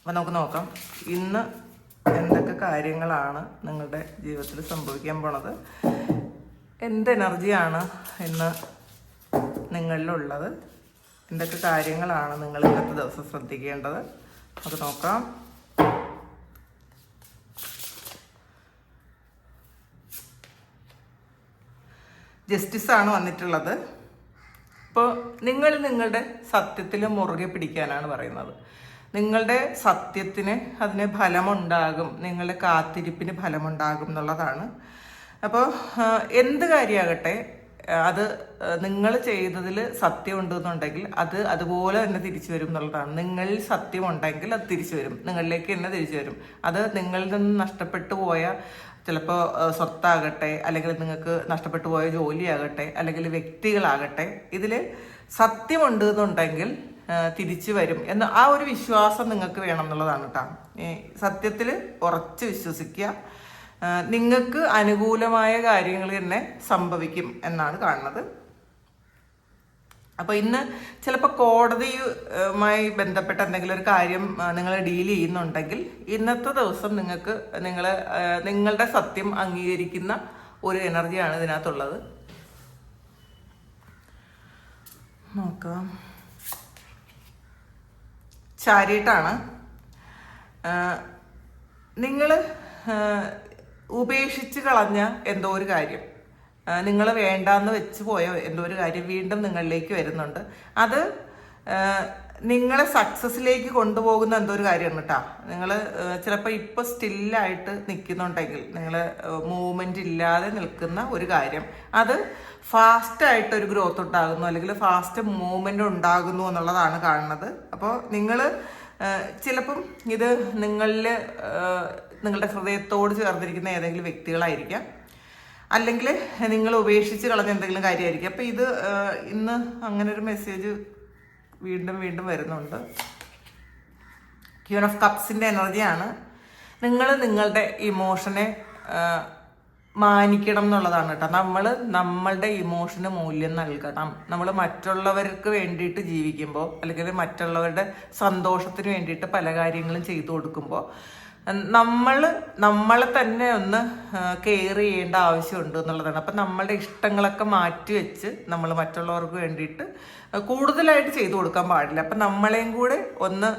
അപ്പം നമുക്ക് നോക്കാം. ഇന്ന് എന്തൊക്കെ കാര്യങ്ങളാണ് നിങ്ങളുടെ ജീവിതത്തിൽ സംഭവിക്കാൻ പോണത്? എന്ത് എനർജിയാണ് ഇന്ന് നിങ്ങളിലുള്ളത്? എന്തൊക്കെ കാര്യങ്ങളാണ് നിങ്ങൾ ഇന്നത്തെ ദിവസം ശ്രദ്ധിക്കേണ്ടത്? നമുക്ക് നോക്കാം. ജസ്റ്റിസ് ആണ് വന്നിട്ടുള്ളത്. ഇപ്പോൾ നിങ്ങൾ നിങ്ങളുടെ സത്യത്തിൽ മുറുകെ പിടിക്കാനാണ് പറയുന്നത്. നിങ്ങളുടെ സത്യത്തിന് അതിന് ഫലമുണ്ടാകും. നിങ്ങളുടെ കാത്തിരിപ്പിന് ഫലമുണ്ടാകും എന്നുള്ളതാണ്. അപ്പോൾ എന്ത് കാര്യമാകട്ടെ അത് നിങ്ങൾ ചെയ്തതിൽ സത്യം ഉണ്ടെന്നുണ്ടെങ്കിൽ അത് അതുപോലെ തന്നെ തിരിച്ചു വരും എന്നുള്ളതാണ്. നിങ്ങളിൽ സത്യമുണ്ടെങ്കിൽ അത് തിരിച്ചു വരും. നിങ്ങളിലേക്ക് തന്നെ തിരിച്ചു വരും. അത് നിങ്ങളിൽ നിന്ന് നഷ്ടപ്പെട്ടു പോയ ചിലപ്പോൾ സ്വത്താകട്ടെ അല്ലെങ്കിൽ നിങ്ങൾക്ക് നഷ്ടപ്പെട്ടു പോയ ജോലിയാകട്ടെ അല്ലെങ്കിൽ വ്യക്തികളാകട്ടെ ഇതിൽ സത്യമുണ്ട് എന്നുണ്ടെങ്കിൽ തിരിച്ചു വരും എന്ന് ആ ഒരു വിശ്വാസം നിങ്ങൾക്ക് വേണം എന്നുള്ളതാണ് കേട്ടോ. സത്യത്തിൽ ഉറച്ച് വിശ്വസിക്കുക. നിങ്ങൾക്ക് അനുകൂലമായ കാര്യങ്ങൾ തന്നെ സംഭവിക്കും എന്നാണ് കാണുന്നത്. അപ്പോൾ ഇന്ന് ചിലപ്പോൾ കോടതിയുമായി ബന്ധപ്പെട്ട എന്തെങ്കിലും ഒരു കാര്യം നിങ്ങൾ ഡീൽ ചെയ്യുന്നുണ്ടെങ്കിൽ ഇന്നത്തെ ദിവസം നിങ്ങൾക്ക് നിങ്ങൾ നിങ്ങളുടെ സത്യം അംഗീകരിക്കുന്ന ഒരു എനർജിയാണ് ഇതിനകത്തുള്ളത്. നോക്കാം. ചാരിയിട്ടാണ്. നിങ്ങൾ ഉപേക്ഷിച്ച് കളഞ്ഞ എന്തോ ഒരു കാര്യം. നിങ്ങൾ വേണ്ടാന്ന് വെച്ച് പോയ എന്തോ ഒരു കാര്യം വീണ്ടും നിങ്ങളിലേക്ക് വരുന്നുണ്ട്. അത് നിങ്ങളെ സക്സസ്സിലേക്ക് കൊണ്ടുപോകുന്ന എന്തോ ഒരു കാര്യമാണ് കേട്ടോ നിങ്ങൾ ചിലപ്പോൾ ഇപ്പോൾ സ്റ്റില്ലായിട്ട് നിൽക്കുന്നുണ്ടെങ്കിൽ നിങ്ങൾ മൂവ്മെന്റ് ഇല്ലാതെ നിൽക്കുന്ന ഒരു കാര്യം. അത് ഫാസ്റ്റായിട്ട് ഒരു ഗ്രോത്ത് ഉണ്ടാകുന്നു അല്ലെങ്കിൽ ഫാസ്റ്റ് മൂവ്മെന്റ് ഉണ്ടാകുന്നു എന്നുള്ളതാണ് കാണുന്നത്. അപ്പോൾ നിങ്ങൾ ചിലപ്പം ഇത് നിങ്ങളിൽ നിങ്ങളുടെ ഹൃദയത്തോട് ചേർന്നിരിക്കുന്ന ഏതെങ്കിലും വ്യക്തികളായിരിക്കാം. അല്ലെങ്കിൽ നിങ്ങൾ ഉപേക്ഷിച്ച് കളഞ്ഞ എന്തെങ്കിലും കാര്യമായിരിക്കും. അപ്പോൾ ഇത് ഇന്ന് അങ്ങനെ ഒരു മെസ്സേജ് വീണ്ടും വീണ്ടും വരുന്നുണ്ട്. ക്യൂൺ ഓഫ് കപ്സിന്റെ എനർജിയാണ്. നിങ്ങൾ നിങ്ങളുടെ ഇമോഷനെ മാനിക്കണം എന്നുള്ളതാണ് കേട്ടോ. നമ്മൾ നമ്മളുടെ ഇമോഷന് മൂല്യം നൽകണം. നമ്മൾ മറ്റുള്ളവർക്ക് വേണ്ടിയിട്ട് ജീവിക്കുമ്പോൾ അല്ലെങ്കിൽ മറ്റുള്ളവരുടെ സന്തോഷത്തിന് വേണ്ടിയിട്ട് പല കാര്യങ്ങളും ചെയ്തു കൊടുക്കുമ്പോൾ നമ്മൾ നമ്മളെ തന്നെ ഒന്ന് കെയർ ചെയ്യേണ്ട ആവശ്യമുണ്ട് എന്നുള്ളതാണ്. അപ്പം നമ്മളുടെ ഇഷ്ടങ്ങളൊക്കെ മാറ്റി വെച്ച് നമ്മൾ മറ്റുള്ളവർക്ക് വേണ്ടിയിട്ട് കൂടുതലായിട്ട് ചെയ്തു കൊടുക്കാൻ പാടില്ല. അപ്പം നമ്മളെയും കൂടെ ഒന്ന്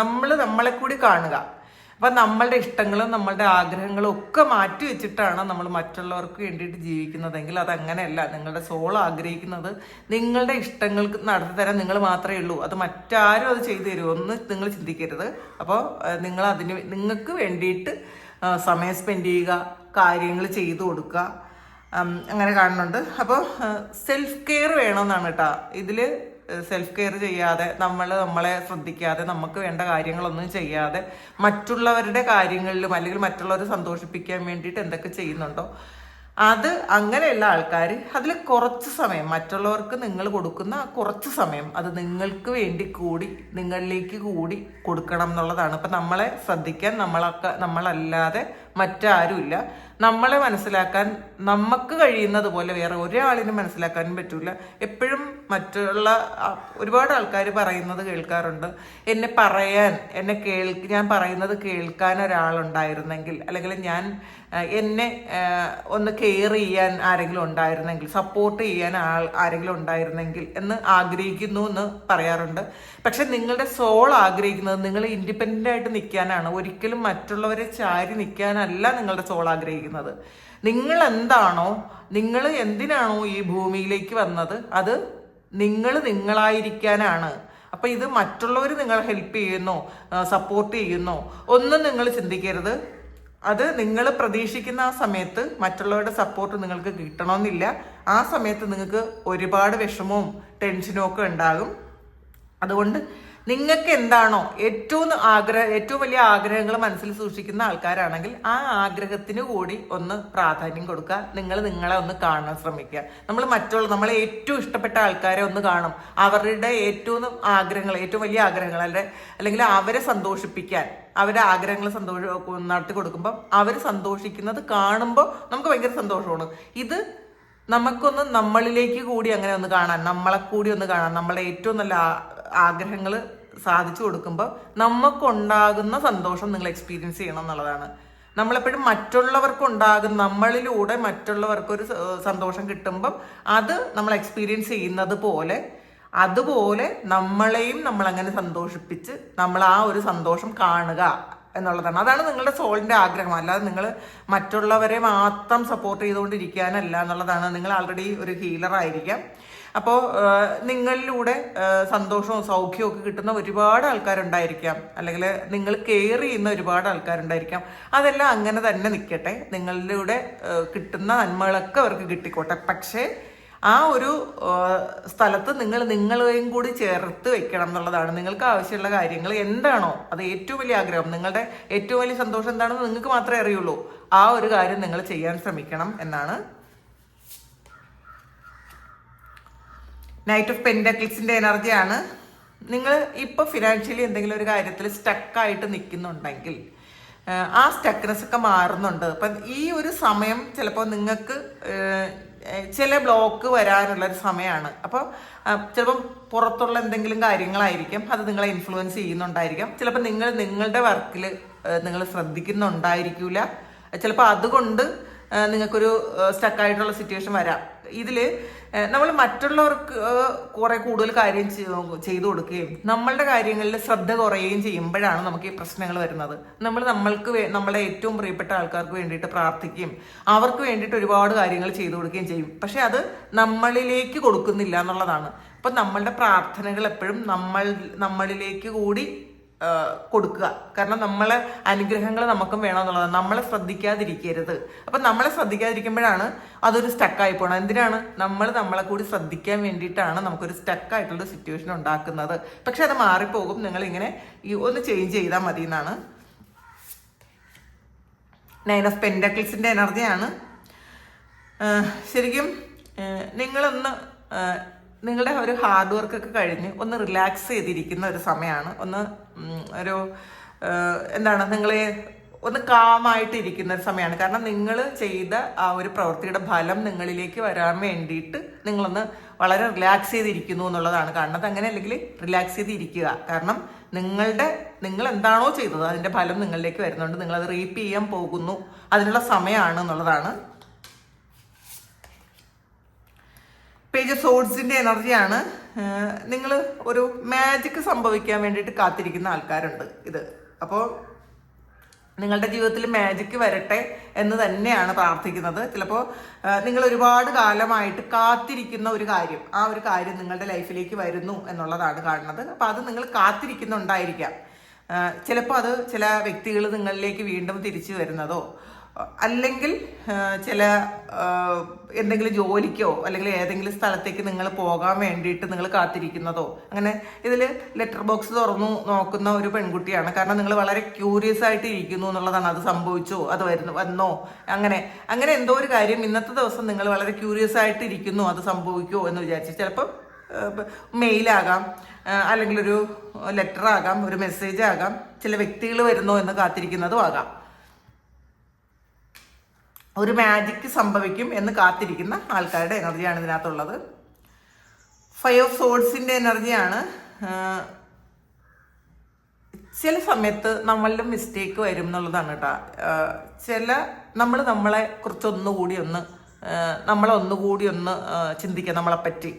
നമ്മൾ നമ്മളെ കൂടി കാണുക. അപ്പം നമ്മളുടെ ഇഷ്ടങ്ങളും നമ്മളുടെ ആഗ്രഹങ്ങളും ഒക്കെ മാറ്റി വെച്ചിട്ടാണ് നമ്മൾ മറ്റുള്ളവർക്ക് വേണ്ടിയിട്ട് ജീവിക്കുന്നതെങ്കിൽ അതങ്ങനെയല്ല. നിങ്ങളുടെ സോൾ ആഗ്രഹിക്കുന്നത് നിങ്ങളുടെ ഇഷ്ടങ്ങൾക്ക് നടത്തി തരാൻ നിങ്ങൾ മാത്രമേ ഉള്ളൂ. അത് മറ്റാരും അത് ചെയ്തു തരുമോ ഒന്ന് നിങ്ങൾ ചിന്തിക്കരുത്. അപ്പോൾ നിങ്ങൾ അതിന് നിങ്ങൾക്ക് വേണ്ടിയിട്ട് സമയം സ്പെൻഡ് ചെയ്യുക കാര്യങ്ങൾ ചെയ്തു കൊടുക്കുക. അങ്ങനെ കാണുന്നുണ്ട്. അപ്പോൾ സെൽഫ് കെയർ വേണമെന്നാണ് കേട്ടോ. ഇതിൽ സെൽഫ് കെയർ ചെയ്യാതെ നമ്മൾ നമ്മളെ ശ്രദ്ധിക്കാതെ നമുക്ക് വേണ്ട കാര്യങ്ങളൊന്നും ചെയ്യാതെ മറ്റുള്ളവരുടെ കാര്യങ്ങളിലും അല്ലെങ്കിൽ മറ്റുള്ളവരെ സന്തോഷിപ്പിക്കാൻ വേണ്ടിയിട്ട് എന്തൊക്കെ ചെയ്യുന്നുണ്ടോ അത് അങ്ങനെയുള്ള ആൾക്കാർ അതിൽ കുറച്ച് സമയം മറ്റുള്ളവർക്ക് നിങ്ങൾ കൊടുക്കുന്ന കുറച്ച് സമയം അത് നിങ്ങൾക്ക് വേണ്ടി കൂടി നിങ്ങളിലേക്ക് കൂടി കൊടുക്കണം എന്നുള്ളതാണ്. അപ്പം നമ്മളെ ശ്രദ്ധിക്കാൻ നമ്മളൊക്കെ നമ്മളല്ലാതെ മറ്റാരുമില്ല. നമ്മളെ മനസ്സിലാക്കാൻ നമുക്ക് കഴിയുന്നത് പോലെ വേറെ ഒരാളിനും മനസ്സിലാക്കാനും പറ്റില്ല എപ്പോഴും മറ്റുള്ള ഒരുപാട് ആൾക്കാർ പറയുന്നത് കേൾക്കാറുണ്ട്. എന്നെ പറയാൻ എന്നെ കേൾ ഞാൻ പറയുന്നത് കേൾക്കാൻ ഒരാളുണ്ടായിരുന്നെങ്കിൽ അല്ലെങ്കിൽ ഞാൻ എന്നെ ഒന്ന് കെയർ ചെയ്യാൻ ആരെങ്കിലും ഉണ്ടായിരുന്നെങ്കിൽ സപ്പോർട്ട് ചെയ്യാൻ ആൾ ആരെങ്കിലും ഉണ്ടായിരുന്നെങ്കിൽ എന്ന് ആഗ്രഹിക്കുന്നു എന്ന് പറയാറുണ്ട്. പക്ഷെ നിങ്ങളുടെ സോൾ ആഗ്രഹിക്കുന്നത് നിങ്ങൾ ഇൻഡിപെൻഡന്റ് ആയിട്ട് നിൽക്കാനാണ്. ഒരിക്കലും മറ്റുള്ളവരെ ചാരി നിൽക്കാനല്ല. നിങ്ങളുടെ സോൾ ആഗ്രഹിക്കുന്നത്. നിങ്ങൾ എന്താണോ നിങ്ങൾ എന്തിനാണോ ഈ ഭൂമിയിലേക്ക് വന്നത് അത് നിങ്ങൾ നിങ്ങളായിരിക്കാനാണ്. അപ്പൊ ഇത് മറ്റുള്ളവർ നിങ്ങളെ ഹെൽപ്പ് ചെയ്യുന്നോ സപ്പോർട്ട് ചെയ്യുന്നോ. ഒന്നും നിങ്ങൾ ചിന്തിക്കരുത്. അത് നിങ്ങൾ പ്രതീക്ഷിക്കുന്ന ആ സമയത്ത് മറ്റുള്ളവരുടെ സപ്പോർട്ട് നിങ്ങൾക്ക് കിട്ടണമെന്നില്ല. ആ സമയത്ത് നിങ്ങൾക്ക് ഒരുപാട് വിഷമവും ടെൻഷനും ഒക്കെ ഉണ്ടാകും. അതുകൊണ്ട് നിങ്ങൾക്ക് എന്താണോ ഏറ്റവും ആഗ്രഹ ഏറ്റവും വലിയ ആഗ്രഹങ്ങൾ മനസ്സിൽ സൂക്ഷിക്കുന്ന ആൾക്കാരാണെങ്കിൽ ആ ആഗ്രഹത്തിന് കൂടി ഒന്ന് പ്രാധാന്യം കൊടുക്കുക. നിങ്ങൾ നിങ്ങളെ ഒന്ന് കാണാൻ ശ്രമിക്കുക. നമ്മൾ മറ്റുള്ള നമ്മളെ ഏറ്റവും ഇഷ്ടപ്പെട്ട ആൾക്കാരെ ഒന്ന് കാണും. അവരുടെ ഏറ്റവും ആഗ്രഹങ്ങൾ ഏറ്റവും വലിയ ആഗ്രഹങ്ങൾ അല്ലെ അല്ലെങ്കിൽ അവരെ സന്തോഷിപ്പിക്കാൻ അവരുടെ ആഗ്രഹങ്ങൾ സന്തോഷ നടത്തി കൊടുക്കുമ്പോൾ അവർ സന്തോഷിക്കുന്നത് കാണുമ്പോൾ നമുക്ക് ഭയങ്കര സന്തോഷമാണ്. ഇത് നമുക്കൊന്ന് നമ്മളിലേക്ക് കൂടി അങ്ങനെ ഒന്ന് കാണാൻ നമ്മളെ കൂടി ഒന്ന് കാണാൻ നമ്മളെ ഏറ്റവും നല്ല ആഗ്രഹങ്ങൾ സാധിച്ചു കൊടുക്കുമ്പോൾ നമുക്കുണ്ടാകുന്ന സന്തോഷം നിങ്ങൾ എക്സ്പീരിയൻസ് ചെയ്യണം എന്നുള്ളതാണ്. നമ്മളെപ്പോഴും മറ്റുള്ളവർക്ക് ഉണ്ടാകുന്ന നമ്മളിലൂടെ മറ്റുള്ളവർക്കൊരു സന്തോഷം കിട്ടുമ്പം അത് നമ്മൾ എക്സ്പീരിയൻസ് ചെയ്യുന്നത് പോലെ അതുപോലെ നമ്മളെയും നമ്മൾ അങ്ങനെ സന്തോഷിപ്പിച്ച് നമ്മൾ ആ ഒരു സന്തോഷം കാണുക എന്നുള്ളതാണ്. അതാണ് നിങ്ങളുടെ സോളിന്റെ ആഗ്രഹം. അല്ലാതെ നിങ്ങൾ മറ്റുള്ളവരെ മാത്രം സപ്പോർട്ട് ചെയ്തുകൊണ്ടിരിക്കാനല്ല എന്നുള്ളതാണ്. നിങ്ങൾ ആൾറെഡി ഒരു ഹീലർ ആയിരിക്കാം. അപ്പോൾ നിങ്ങളിലൂടെ സന്തോഷവും സൗഖ്യവും ഒക്കെ കിട്ടുന്ന ഒരുപാട് ആൾക്കാരുണ്ടായിരിക്കാം. അല്ലെങ്കിൽ നിങ്ങൾ കെയർ ചെയ്യുന്ന ഒരുപാട് ആൾക്കാരുണ്ടായിരിക്കാം. അതെല്ലാം അങ്ങനെ തന്നെ നിൽക്കട്ടെ നിങ്ങളിലൂടെ കിട്ടുന്ന നന്മകളൊക്കെ അവർക്ക് കിട്ടിക്കോട്ടെ. പക്ഷേ ആ ഒരു സ്ഥലത്ത് നിങ്ങൾ നിങ്ങളെയും കൂടി ചേർത്ത് വെക്കണം എന്നുള്ളതാണ് നിങ്ങൾക്ക് ആവശ്യമുള്ള കാര്യങ്ങൾ. എന്താണോ അത് ഏറ്റവും വലിയ ആഗ്രഹം. നിങ്ങളുടെ ഏറ്റവും വലിയ സന്തോഷം എന്താണെന്ന് നിങ്ങൾക്ക് മാത്രമേ അറിയുള്ളൂ. ആ ഒരു കാര്യം നിങ്ങൾ ചെയ്യാൻ ശ്രമിക്കണം എന്നാണ് നൈറ്റ് ഓഫ് പെൻഡക്കിൾസിന്റെ എനർജിയാണ് നിങ്ങൾ ഇപ്പോൾ ഫിനാൻഷ്യലി എന്തെങ്കിലും ഒരു കാര്യത്തിൽ സ്റ്റക്കായിട്ട് നിൽക്കുന്നുണ്ടെങ്കിൽ ആ, സ്റ്റക്നെസ് ഒക്കെ മാറുന്നുണ്ട്. അപ്പം ഈ ഒരു സമയം ചിലപ്പോൾ നിങ്ങൾക്ക് ചില ബ്ലോക്ക് വരാനുള്ള ഒരു സമയമാണ് അപ്പോൾ ചിലപ്പം പുറത്തുള്ള എന്തെങ്കിലും കാര്യങ്ങളായിരിക്കും അത് നിങ്ങളെ ഇൻഫ്ലുവൻസ് ചെയ്യുന്നുണ്ടായിരിക്കാം. ചിലപ്പോൾ നിങ്ങൾ നിങ്ങളുടെ വർക്കിൽ നിങ്ങൾ ശ്രദ്ധിക്കുന്നുണ്ടായിരിക്കില്ല ചിലപ്പോൾ അതുകൊണ്ട് നിങ്ങൾക്കൊരു സ്റ്റക്കായിട്ടുള്ള സിറ്റുവേഷൻ വരാം. ഇതിൽ നമ്മൾ മറ്റുള്ളവർക്ക് കുറെ കൂടുതൽ കാര്യം ചെയ്തു കൊടുക്കുകയും നമ്മളുടെ കാര്യങ്ങളിൽ ശ്രദ്ധ കുറയുകയും ചെയ്യുമ്പോഴാണ് നമുക്ക് ഈ പ്രശ്നങ്ങൾ വരുന്നത്. നമ്മൾ നമ്മൾക്ക് നമ്മളെ ഏറ്റവും പ്രിയപ്പെട്ട ആൾക്കാർക്ക് വേണ്ടിയിട്ട് പ്രാർത്ഥിക്കുകയും അവർക്ക് വേണ്ടിയിട്ട് ഒരുപാട് കാര്യങ്ങൾ ചെയ്തു കൊടുക്കുകയും ചെയ്യും. പക്ഷെ അത് നമ്മളിലേക്ക് കൊടുക്കുന്നില്ല എന്നുള്ളതാണ്. അപ്പം നമ്മളുടെ പ്രാർത്ഥനകൾ എപ്പോഴും നമ്മൾ നമ്മളിലേക്ക് കൂടി കൊടുക്കുക. കാരണം നമ്മളെ അനുഗ്രഹങ്ങൾ നമുക്കും വേണമെന്നുള്ളതാണ് നമ്മളെ ശ്രദ്ധിക്കാതിരിക്കരുത്. അപ്പം നമ്മളെ ശ്രദ്ധിക്കാതിരിക്കുമ്പോഴാണ് അതൊരു സ്റ്റക്കായി പോകണം എന്തിനാണ്? നമ്മൾ നമ്മളെ കൂടി ശ്രദ്ധിക്കാൻ വേണ്ടിയിട്ടാണ് നമുക്കൊരു സ്റ്റക്കായിട്ടുള്ള സിറ്റുവേഷൻ ഉണ്ടാക്കുന്നത്. പക്ഷെ അത് മാറിപ്പോകും. നിങ്ങൾ ഇങ്ങനെ ഒന്ന് ചേഞ്ച് ചെയ്താൽ മതി എന്നാണ് നൈൻ ഓഫ് പെൻഡക്കിൾസിന്റെ എനർജിയാണ് ശരിക്കും നിങ്ങളൊന്ന് നിങ്ങളുടെ ഒരു ഹാർഡ് വർക്ക് ഒക്കെ കഴിഞ്ഞ് ഒന്ന് റിലാക്സ് ചെയ്തിരിക്കുന്ന ഒരു സമയമാണ്. ഒന്ന് ഒരു എന്താണ് നിങ്ങളെ ഒന്ന് കാമായിട്ട് ഇരിക്കുന്ന ഒരു സമയമാണ്. കാരണം നിങ്ങൾ ചെയ്ത ആ ഒരു പ്രവൃത്തിയുടെ ഫലം നിങ്ങളിലേക്ക് വരാൻ വേണ്ടിയിട്ട് നിങ്ങളൊന്ന് വളരെ റിലാക്സ് ചെയ്തിരിക്കുന്നു എന്നുള്ളതാണ് കാണുന്നത്. അങ്ങനെ അല്ലെങ്കിൽ റിലാക്സ് ചെയ്തിരിക്കുക. കാരണം നിങ്ങളുടെ നിങ്ങൾ എന്താണോ ചെയ്തത് അതിന്റെ ഫലം നിങ്ങളിലേക്ക് വരുന്നുണ്ട്. അത് റീപ്പ് ചെയ്യാൻ പോകുന്നു. അതിനുള്ള സമയമാണ് എന്നുള്ളതാണ് പേജ് സോഡ്സിന്റെ എനർജിയാണ് നിങ്ങൾ ഒരു മാജിക് സംഭവിക്കാൻ വേണ്ടിയിട്ട് കാത്തിരിക്കുന്ന ആൾക്കാരുണ്ട് ഇത്. അപ്പോൾ നിങ്ങളുടെ ജീവിതത്തിൽ മാജിക് വരട്ടെ എന്ന് തന്നെയാണ് പ്രാർത്ഥിക്കുന്നത്. ചിലപ്പോൾ നിങ്ങൾ ഒരുപാട് കാലമായിട്ട് കാത്തിരിക്കുന്ന ഒരു കാര്യം ആ ഒരു കാര്യം നിങ്ങളുടെ ലൈഫിലേക്ക് വരുന്നു എന്നുള്ളതാണ് കാണുന്നത്. അപ്പോൾ അത് നിങ്ങൾ കാത്തിരിക്കുന്നുണ്ടായിരിക്കാം. ചിലപ്പോൾ അത് ചില വ്യക്തികൾ നിങ്ങളിലേക്ക് വീണ്ടും തിരിച്ചു വരുന്നതോ അല്ലെങ്കിൽ ചില എന്തെങ്കിലും ജോലിക്കോ അല്ലെങ്കിൽ ഏതെങ്കിലും സ്ഥലത്തേക്ക് നിങ്ങൾ പോകാൻ വേണ്ടിയിട്ട് നിങ്ങൾ കാത്തിരിക്കുന്നതോ? അങ്ങനെ ഇതിൽ ലെറ്റർ ബോക്സ് തുറന്നു നോക്കുന്ന ഒരു പെൺകുട്ടിയാണ്. കാരണം നിങ്ങൾ വളരെ ക്യൂരിയസ് ആയിട്ട് ഇരിക്കുന്നു എന്നുള്ളതാണ്. അത് സംഭവിച്ചോ? അത് വരുന്നു വന്നോ? അങ്ങനെ അങ്ങനെ എന്തോ ഒരു കാര്യം ഇന്നത്തെ ദിവസം നിങ്ങൾ വളരെ ക്യൂരിയസ് ആയിട്ട് ഇരിക്കുന്നു. അത് സംഭവിക്കുമോ എന്ന് വിചാരിച്ചു ചിലപ്പോൾ മെയിലാകാം. അല്ലെങ്കിൽ ഒരു ലെറ്റർ ആകാം ഒരു മെസ്സേജ് ആകാം ചില വ്യക്തികൾ വരുന്നോ എന്ന് കാത്തിരിക്കുന്നതും ആകാം. ഒരു മാജിക് സംഭവിക്കും എന്ന് കാത്തിരിക്കുന്ന ആൾക്കാരുടെ എനർജിയാണ് ഇതിനകത്തുള്ളത്. ഫൈവ് ഓഫ് സോഡ്സിന്റെ എനർജിയാണ്. ചില സമയത്ത് നമ്മളുടെ മിസ്റ്റേക്ക് വരും എന്നുള്ളതാണ് കേട്ടോ. ചില നമ്മൾ നമ്മളെ കുറിച്ച് ഒന്നുകൂടി ഒന്ന് നമ്മളെ ഒന്നുകൂടി ഒന്ന് ചിന്തിക്കുക നമ്മളെപ്പറ്റി.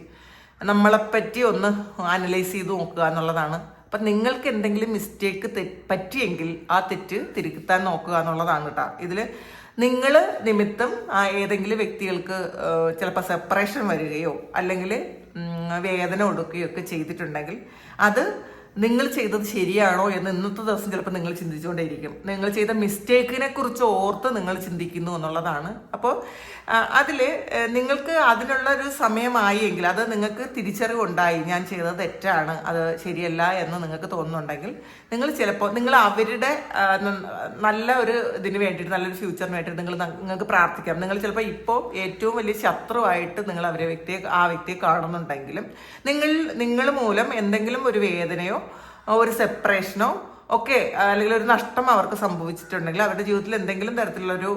നമ്മളെപ്പറ്റി ഒന്ന് അനലൈസ് ചെയ്ത് നോക്കുക എന്നുള്ളതാണ്. അപ്പം നിങ്ങൾക്ക് എന്തെങ്കിലും മിസ്റ്റേക്ക് പറ്റിയെങ്കിൽ ആ തെറ്റ് തിരുത്താൻ നോക്കുക എന്നുള്ളതാണ് കേട്ടോ. ഇതിൽ നിങ്ങൾ നിമിത്തം ആ ഏതെങ്കിലും വ്യക്തികൾക്ക് ചിലപ്പോൾ സെപ്പറേഷൻ വരികയോ അല്ലെങ്കിൽ വേദന കൊടുക്കുകയോ ഒക്കെ ചെയ്തിട്ടുണ്ടെങ്കിൽ അത് നിങ്ങൾ ചെയ്തത് ശരിയാണോ എന്ന് ഇന്നത്തെ ദിവസം ചിലപ്പോൾ നിങ്ങൾ ചിന്തിച്ചുകൊണ്ടേയിരിക്കും. നിങ്ങൾ ചെയ്ത മിസ്റ്റേക്കിനെ കുറിച്ച് ഓർത്ത് നിങ്ങൾ ചിന്തിക്കുന്നു എന്നുള്ളതാണ്. അപ്പോൾ അതിൽ നിങ്ങൾക്ക് അതിനുള്ള ഒരു സമയമായി എങ്കിൽ അത് നിങ്ങൾക്ക് തിരിച്ചറിവുണ്ടായി. ഞാൻ ചെയ്തത് തെറ്റാണ് അത് ശരിയല്ല എന്ന് നിങ്ങൾക്ക് തോന്നുന്നുണ്ടെങ്കിൽ നിങ്ങൾ ചിലപ്പോൾ നിങ്ങൾ അവരുടെ നല്ല ഒരു ഇതിന് വേണ്ടിയിട്ട് നല്ലൊരു ഫ്യൂച്ചറിന് വേണ്ടിയിട്ട് നിങ്ങൾ നിങ്ങൾക്ക് പ്രാർത്ഥിക്കാം. നിങ്ങൾ ചിലപ്പോൾ ഇപ്പോൾ ഏറ്റവും വലിയ ശത്രുവായിട്ട് നിങ്ങൾ അവരെ വ്യക്തിയെ ആ വ്യക്തിയെ കാണുന്നുണ്ടെങ്കിലും നിങ്ങൾ നിങ്ങൾ മൂലം എന്തെങ്കിലും ഒരു വേദനയോ ഒരു സെപ്പറേഷനോ ഒക്കെ അല്ലെങ്കിൽ ഒരു നഷ്ടം അവർക്ക് സംഭവിച്ചിട്ടുണ്ടെങ്കിൽ അവരുടെ ജീവിതത്തിൽ എന്തെങ്കിലും തരത്തിലുള്ളൊരു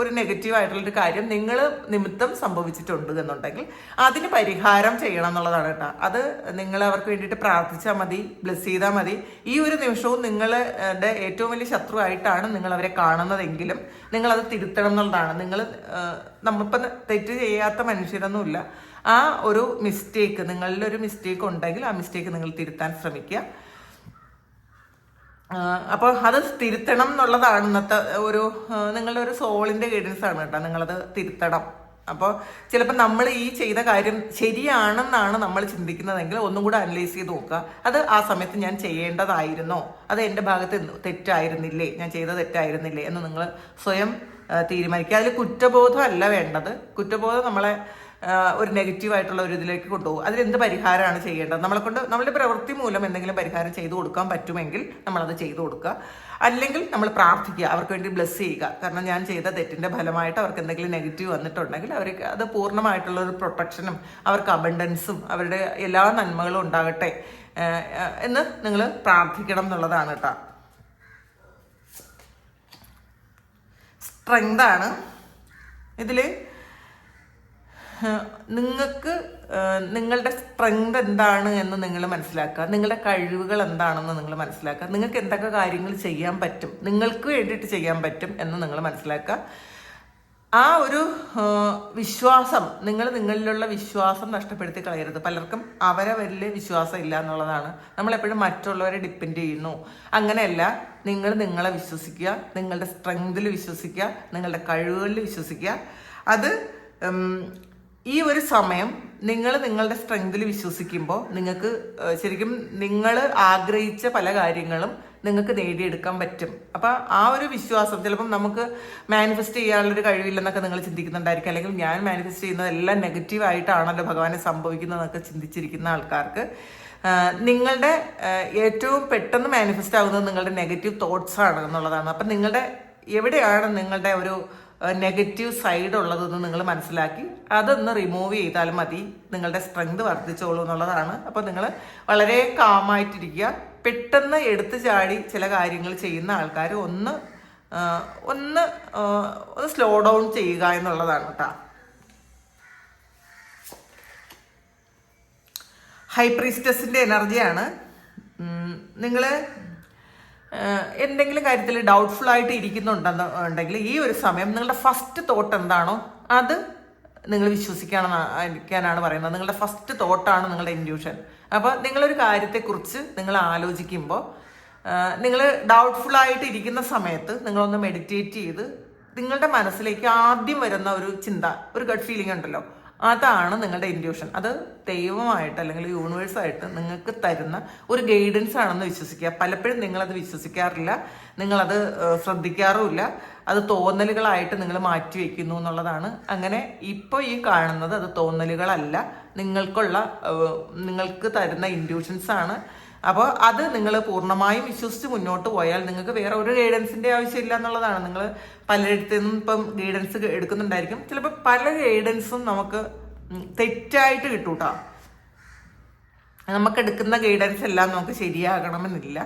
ഒരു നെഗറ്റീവ് ആയിട്ടുള്ളൊരു കാര്യം നിങ്ങൾ നിമിത്തം സംഭവിച്ചിട്ടുണ്ട് എന്നുണ്ടെങ്കിൽ അതിന് പരിഹാരം ചെയ്യണം എന്നുള്ളതാണ് കേട്ടോ. അത് നിങ്ങൾ അവർക്ക് വേണ്ടിയിട്ട് പ്രാർത്ഥിച്ചാൽ മതി ബ്ലെസ് ചെയ്താൽ മതി. ഈ ഒരു നിമിഷവും നിങ്ങളുടെ ഏറ്റവും വലിയ ശത്രുവായിട്ടാണ് നിങ്ങൾ അവരെ കാണുന്നതെങ്കിലും നിങ്ങളത് തിരുത്തണം എന്നുള്ളതാണ്. നിങ്ങൾ നമ്മളിപ്പം തെറ്റ് ചെയ്യാത്ത മനുഷ്യരൊന്നുമില്ല. ആ ഒരു മിസ്റ്റേക്ക് നിങ്ങളിൽ ഒരു മിസ്റ്റേക്ക് ഉണ്ടെങ്കിൽ ആ മിസ്റ്റേക്ക് നിങ്ങൾ തിരുത്താൻ ശ്രമിക്കുക. അപ്പോൾ അത് തിരുത്തണം എന്നുള്ളതാണ് ഇന്നത്തെ ഒരു നിങ്ങളുടെ ഒരു സോളിന്റെ ഗൈഡൻസ് ആണ് കേട്ടോ. നിങ്ങളത് തിരുത്തണം. അപ്പോൾ ചിലപ്പോൾ നമ്മൾ ഈ ചെയ്ത കാര്യം ശരിയാണെന്നാണ് നമ്മൾ ചിന്തിക്കുന്നതെങ്കിൽ ഒന്നും കൂടെ അനലൈസ് ചെയ്ത് നോക്കുക. അത് ആ സമയത്ത് ഞാൻ ചെയ്യേണ്ടതായിരുന്നോ? അത് എന്റെ ഭാഗത്ത് തെറ്റായിരുന്നില്ലേ? ഞാൻ ചെയ്ത തെറ്റായിരുന്നില്ലേ എന്ന് നിങ്ങൾ സ്വയം തീരുമാനിക്കുക. അതിൽ കുറ്റബോധം അല്ല വേണ്ടത്. കുറ്റബോധം നമ്മളെ ഒരു നെഗറ്റീവ് ആയിട്ടുള്ള ഒരു ഇതിലേക്ക് കൊണ്ടുപോകും. അതിലെന്ത് പരിഹാരമാണ് ചെയ്യേണ്ടത്? നമ്മളെ കൊണ്ട് നമ്മളുടെ പ്രവൃത്തി മൂലം എന്തെങ്കിലും പരിഹാരം ചെയ്തു കൊടുക്കാൻ പറ്റുമെങ്കിൽ നമ്മളത് ചെയ്തു കൊടുക്കുക. അല്ലെങ്കിൽ നമ്മൾ പ്രാർത്ഥിക്കുക അവർക്ക് വേണ്ടി ബ്ലെസ് ചെയ്യുക. കാരണം ഞാൻ ചെയ്ത തെറ്റിന്റെ ഫലമായിട്ട് അവർക്ക് എന്തെങ്കിലും നെഗറ്റീവ് വന്നിട്ടുണ്ടെങ്കിൽ അവർക്ക് അത് പൂർണമായിട്ടുള്ള ഒരു പ്രൊട്ടക്ഷനും അവർക്ക് അബണ്ടൻസും അവരുടെ എല്ലാ നന്മകളും ഉണ്ടാകട്ടെ. എന്ന് നിങ്ങൾ പ്രാർത്ഥിക്കണം എന്നുള്ളതാണ് കേട്ടോ. സ്ട്രെങ്താണ് ഇതിൽ നിങ്ങൾക്ക് നിങ്ങളുടെ സ്ട്രെങ്ത് എന്താണ് എന്ന് നിങ്ങൾ മനസ്സിലാക്കുക. നിങ്ങളുടെ കഴിവുകൾ എന്താണെന്ന് നിങ്ങൾ മനസ്സിലാക്കുക. നിങ്ങൾക്ക് എന്തൊക്കെ കാര്യങ്ങൾ ചെയ്യാൻ പറ്റും? നിങ്ങൾക്ക് വേണ്ടിയിട്ട് ചെയ്യാൻ പറ്റും എന്ന് നിങ്ങൾ മനസ്സിലാക്കുക. ആ ഒരു വിശ്വാസം നിങ്ങൾ നിങ്ങളിലുള്ള വിശ്വാസം നഷ്ടപ്പെടുത്തി കളയരുത്. പലർക്കും അവരവരിൽ വിശ്വാസം ഇല്ല എന്നുള്ളതാണ്. നമ്മളെപ്പോഴും മറ്റുള്ളവരെ ഡിപ്പെൻഡ് ചെയ്യുന്നു. അങ്ങനെയല്ല നിങ്ങൾ നിങ്ങളെ വിശ്വസിക്കുക നിങ്ങളുടെ സ്ട്രെങ്തിൽ വിശ്വസിക്കുക നിങ്ങളുടെ കഴിവുകളിൽ വിശ്വസിക്കുക. അത് ഈ ഒരു സമയം നിങ്ങൾ നിങ്ങളുടെ സ്ട്രെങ്തിൽ വിശ്വസിക്കുമ്പോൾ നിങ്ങൾക്ക് ശരിക്കും നിങ്ങൾ ആഗ്രഹിച്ച പല കാര്യങ്ങളും നിങ്ങൾക്ക് നേടിയെടുക്കാൻ പറ്റും. അപ്പോൾ ആ ഒരു വിശ്വാസം ചിലപ്പം നമുക്ക് മാനിഫെസ്റ്റ് ചെയ്യാനുള്ളൊരു കഴിവില്ലെന്നൊക്കെ നിങ്ങൾ ചിന്തിക്കുന്നുണ്ടായിരിക്കും. അല്ലെങ്കിൽ ഞാൻ മാനിഫെസ്റ്റ് ചെയ്യുന്നതെല്ലാം നെഗറ്റീവ് ആയിട്ടാണല്ലോ ഭഗവാനെ സംഭവിക്കുന്നതെന്നൊക്കെ ചിന്തിച്ചിരിക്കുന്ന ആൾക്കാർക്ക് നിങ്ങളുടെ ഏറ്റവും പെട്ടെന്ന് മാനിഫെസ്റ്റ് ആകുന്നത് നിങ്ങളുടെ നെഗറ്റീവ് തോട്ട്സ് ആണ് എന്നുള്ളതാണ്. അപ്പം നിങ്ങളുടെ എവിടെയാണ് നിങ്ങളുടെ ഒരു നെഗറ്റീവ് സൈഡ് ഉള്ളതെന്ന് നിങ്ങൾ മനസ്സിലാക്കി. അതൊന്ന് റിമൂവ് ചെയ്താൽ മതി. നിങ്ങളുടെ സ്ട്രെങ്ത് വർദ്ധിച്ചോളൂ എന്നുള്ളതാണ്. അപ്പോൾ നിങ്ങൾ വളരെ കാമായിട്ടിരിക്കുക പെട്ടെന്ന് എടുത്തു ചാടി ചില കാര്യങ്ങൾ ചെയ്യുന്ന ആൾക്കാർ ഒന്ന് ഒന്ന് ഒന്ന് സ്ലോ ഡൗൺ ചെയ്യുക എന്നുള്ളതാണ് കേട്ടോ. ഹൈ പ്രീസ്റ്റസിന്റെ എനർജിയാണ് നിങ്ങൾ എന്തെങ്കിലും കാര്യത്തിൽ ഡൗട്ട്ഫുൾ ആയിട്ട് ഇരിക്കുന്നുണ്ടെന്ന് ഉണ്ടെങ്കിൽ ഈ ഒരു സമയം നിങ്ങളുടെ ഫസ്റ്റ് തോട്ട് എന്താണോ അത് നിങ്ങൾ വിശ്വസിക്കാനാണ് പറയുന്നത്. നിങ്ങളുടെ ഫസ്റ്റ് തോട്ടാണ് നിങ്ങളുടെ ഇൻഡ്യൂഷൻ അപ്പോൾ നിങ്ങളൊരു കാര്യത്തെക്കുറിച്ച് നിങ്ങൾ ആലോചിക്കുമ്പോൾ നിങ്ങൾ ഡൗട്ട്ഫുൾ ആയിട്ട് ഇരിക്കുന്ന സമയത്ത് നിങ്ങളൊന്ന് മെഡിറ്റേറ്റ് ചെയ്ത് നിങ്ങളുടെ മനസ്സിലേക്ക് ആദ്യം വരുന്ന ഒരു ചിന്ത ഒരു ഗഡ് ഫീലിംഗ് ഉണ്ടല്ലോ. അതാണ് നിങ്ങളുടെ ഇൻഡ്യൂഷൻ അത് ദൈവമായിട്ട് അല്ലെങ്കിൽ യൂണിവേഴ്സായിട്ട് നിങ്ങൾക്ക് തരുന്ന ഒരു ഗൈഡൻസ് ആണെന്ന് വിശ്വസിക്കുക. പലപ്പോഴും നിങ്ങളത് വിശ്വസിക്കാറില്ല. നിങ്ങളത് ശ്രദ്ധിക്കാറുമില്ല. അത് തോന്നലുകളായിട്ട് നിങ്ങൾ മാറ്റി വെക്കുന്നു എന്നുള്ളതാണ്. അങ്ങനെ ഇപ്പോൾ ഈ കാണുന്നത് അത് തോന്നലുകളല്ല. നിങ്ങൾക്കുള്ള നിങ്ങൾക്ക് തരുന്ന ഇൻഡ്യൂഷൻസ് ആണ്. അപ്പോൾ അത് നിങ്ങൾ പൂർണമായും വിശ്വസിച്ച് മുന്നോട്ട് പോയാൽ നിങ്ങൾക്ക് വേറെ ഒരു ഗൈഡൻസിന്റെ ആവശ്യമില്ല എന്നുള്ളതാണ്. നിങ്ങൾ പലയിടത്തു നിന്നും ഇപ്പം ഗൈഡൻസ് എടുക്കുന്നുണ്ടായിരിക്കും. ചിലപ്പോൾ പല ഗൈഡൻസും നമുക്ക് തെറ്റായിട്ട് കിട്ടൂട്ടാ. നമുക്ക് എടുക്കുന്ന ഗൈഡൻസ് എല്ലാം നമുക്ക് ശരിയാകണമെന്നില്ല.